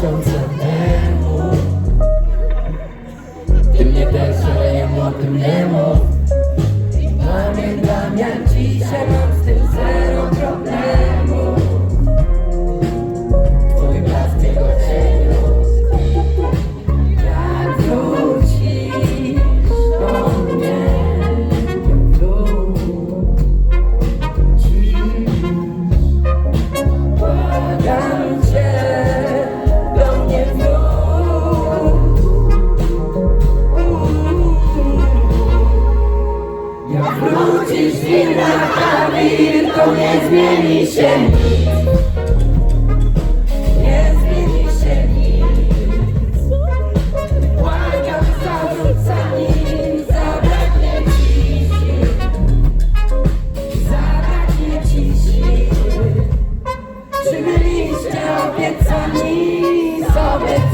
Give me that so I am on the memo. wrócisz winna, a wilko nie zmieni się Nie zmieni się nic. Błagam zarzuć za nim, zabraknie ci sił. Zabraknie ci Czy byliście obiecani sobie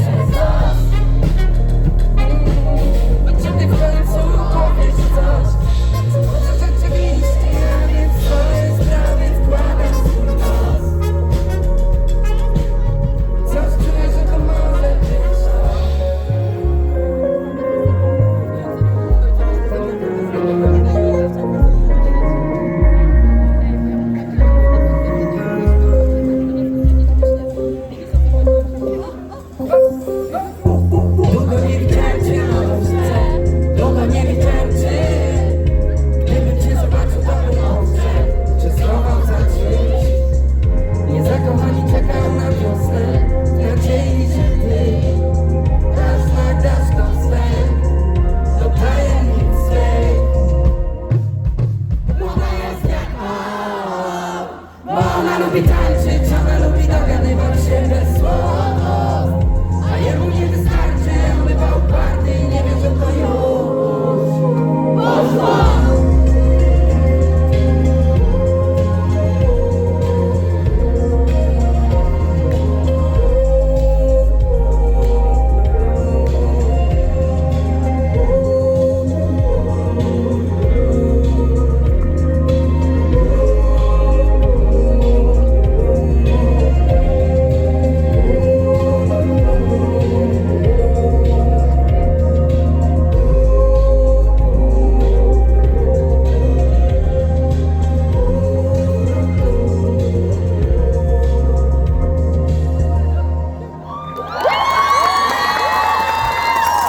hospital.